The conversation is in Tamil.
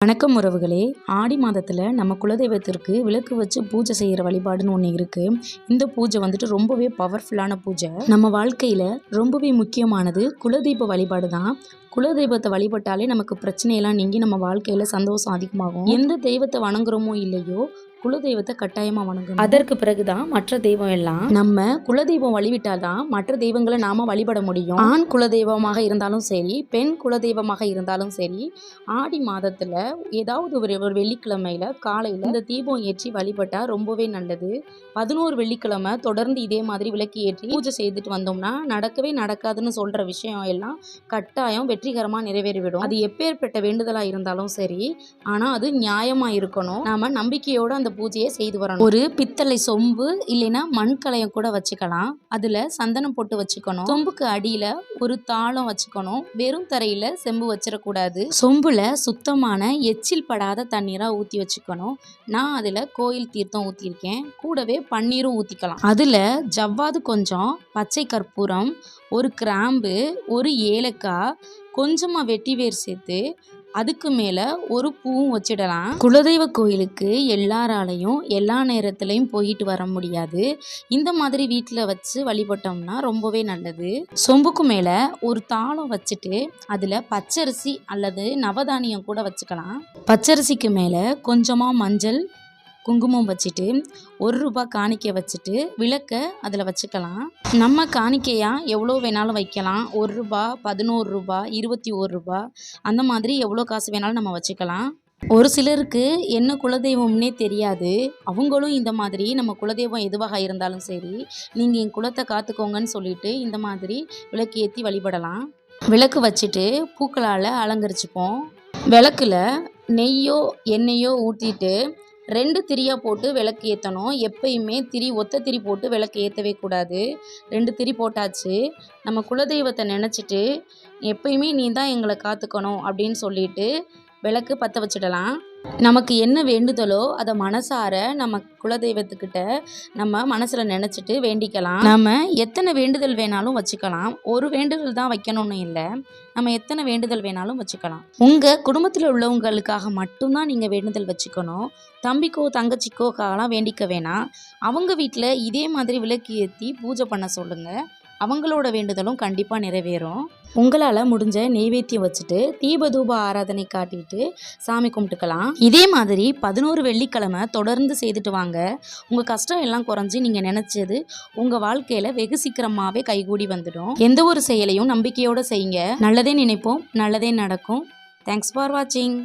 வணக்கம் உறவுகளே. ஆடி மாதத்தில் நம்ம குலதெய்வத்திற்கு விளக்கு வச்சு பூஜை செய்கிற வழிபாடுன்னு ஒன்று இருக்குது இந்த பூஜை வந்துட்டு ரொம்பவே பவர்ஃபுல்லான பூஜை. நம்ம வாழ்க்கையில் ரொம்பவே முக்கியமானது குலதெய்வ வழிபாடு தான் குலதெய்வத்தை வழிபட்டாலே நமக்கு பிரச்சனையெல்லாம் நீங்கி நம்ம வாழ்க்கையில் சந்தோஷம் அதிகமாகும். எந்த தெய்வத்தை வணங்குறோமோ இல்லையோ குலதெய்வத்தை கட்டாயமாக வணங்கணும். அதற்கு பிறகுதான் மற்ற தெய்வம் எல்லாம் நம்ம குலதெய்வம் வழிவிட்டால் தான் மற்ற தெய்வங்களை நாம வழிபட முடியும். ஆண் குலதெய்வமாக இருந்தாலும் சரி பெண் குலதெய்வமாக இருந்தாலும் சரி ஆடி மாதத்தில் ஏதாவது ஒரு ஒரு வெள்ளிக்கிழமையில காலையில் இந்த தீபம் ஏற்றி வழிபட்டா ரொம்பவே நல்லது. பதினோரு வெள்ளிக்கிழமை தொடர்ந்து இதே மாதிரி விளக்கு ஏற்றி பூஜை செய்துட்டு வந்தோம்னா நடக்கவே நடக்காதுன்னு சொல்ற விஷயம் எல்லாம் கட்டாயம் வெற்றிகரமாக நிறைவேறிவிடும். அது எப்பேற்பட்ட வேண்டுதலா இருந்தாலும் சரி ஆனா அது நியாயமா இருக்கணும். நாம நம்பிக்கையோட அந்த பூஜையை செய்து வரணும். ஒரு பித்தளை சொம்பு இல்லைன்னா மண்கலையம் கூட வச்சுக்கலாம். அதுல சந்தனம் போட்டு வச்சுக்கணும். சொம்புக்கு அடியில ஒரு தாளம் வச்சுக்கணும். வெறும் தரையில செம்பு வச்சிடக்கூடாது. சொம்புல சுத்தமான எச்சில் படாத தண்ணீரா ஊத்தி வச்சுக்கணும். நான் அதுல கோயில் தீர்த்தம் ஊத்திருக்கேன் கூடவே பன்னீரும் ஊத்திக்கலாம். அதுல ஜவ்வாது கொஞ்சம் பச்சை கற்பூரம் ஒரு கிராம்பு ஒரு ஏலக்காய் கொஞ்சமாக வெட்டி வேர் சேர்த்து அதுக்கு மேலே ஒரு பூவும் வச்சிடலாம். குலதெய்வ கோயிலுக்கு எல்லாராலையும் எல்லா நேரத்துலையும் போயிட்டு வர முடியாது. இந்த மாதிரி வீட்டில் வச்சு வழிபட்டோம்னா ரொம்பவே நல்லது. சொம்புக்கு மேலே ஒரு தாளம் வச்சுட்டு அதில் பச்சரிசி அல்லது நவதானியம் கூட வச்சுக்கலாம். பச்சரிசிக்கு மேலே கொஞ்சமாக மஞ்சள் குங்குமம் வச்சுட்டு ஒரு ரூபா காணிக்கை வச்சுட்டு விளக்க அதில் வச்சுக்கலாம். நம்ம காணிக்கையாக எவ்வளோ வேணாலும் வைக்கலாம். ஒரு ரூபா பதினோரு ரூபா இருபத்தி ஒரு ரூபா அந்த மாதிரி எவ்வளோ காசு வேணாலும் நம்ம வச்சுக்கலாம். ஒரு சிலருக்கு என்ன குலதெய்வம்னே தெரியாது. அவங்களும் இந்த மாதிரி நம்ம குலதெய்வம் எதுவாக இருந்தாலும் சரி நீங்கள் என் குலத்தை காத்துக்கோங்கன்னு சொல்லிட்டு இந்த மாதிரி விளக்கு ஏற்றி வழிபடலாம். விளக்கு வச்சுட்டு பூக்களால் அலங்கரிச்சுப்போம். விளக்கில் நெய்யோ எண்ணெயோ ஊற்றிட்டு ரெண்டு திரியாக போட்டு விளக்கு ஏற்றணும் எப்பயுமே திரி ஒத்த திரி போட்டு விளக்கு ஏற்றவே கூடாது. ரெண்டு திரி போட்டாச்சு. நம்ம குலதெய்வத்தை நினச்சிட்டு எப்பயுமே நீ தான் எங்களை காத்துக்கணும் அப்படின்னு சொல்லிட்டு விளக்கு பற்ற வச்சிடலாம். நமக்கு என்ன வேண்டுதலோ அதை மனசார நம்ம குலதெய்வத்துக்கிட்ட நம்ம மனசில் நினச்சிட்டு வேண்டிக்கலாம். நம்ம எத்தனை வேண்டுதல் வேணாலும் வச்சுக்கலாம். ஒரு வேண்டுதல் தான் வைக்கணும்னு இல்லை. நம்ம எத்தனை வேண்டுதல் வேணாலும் வச்சுக்கலாம். உங்கள் குடும்பத்தில் உள்ளவங்களுக்காக மட்டும்தான் நீங்கள் வேண்டுதல் வச்சுக்கணும். தம்பிக்கோ தங்கச்சிக்கோக்காகலாம் வேண்டிக்க வேணாம். அவங்க வீட்டில் இதே மாதிரி விளக்கு ஏற்றி பூஜை பண்ண சொல்லுங்கள் அவங்களோட வேண்டுதலும் கண்டிப்பாக நிறைவேறும். உங்களால் முடிஞ்ச நெய்வேத்தியம் வச்சுட்டு தீப தூப ஆராதனை காட்டிட்டு சாமி கும்பிட்டுக்கலாம். இதே மாதிரி பதினோரு வெள்ளிக்கிழமை தொடர்ந்து செய்துட்டு வாங்க. உங்கள் கஷ்டம் எல்லாம் குறைஞ்சி நீங்கள் நினச்சது உங்கள் வாழ்க்கையில் வெகு சீக்கிரமாகவே கைகூடி வந்துடும். எந்த ஒரு செயலையும் நம்பிக்கையோடு செய்யுங்க. நல்லதே நினைப்போம் நல்லதே நடக்கும். தேங்க்ஸ் ஃபார் வாட்சிங்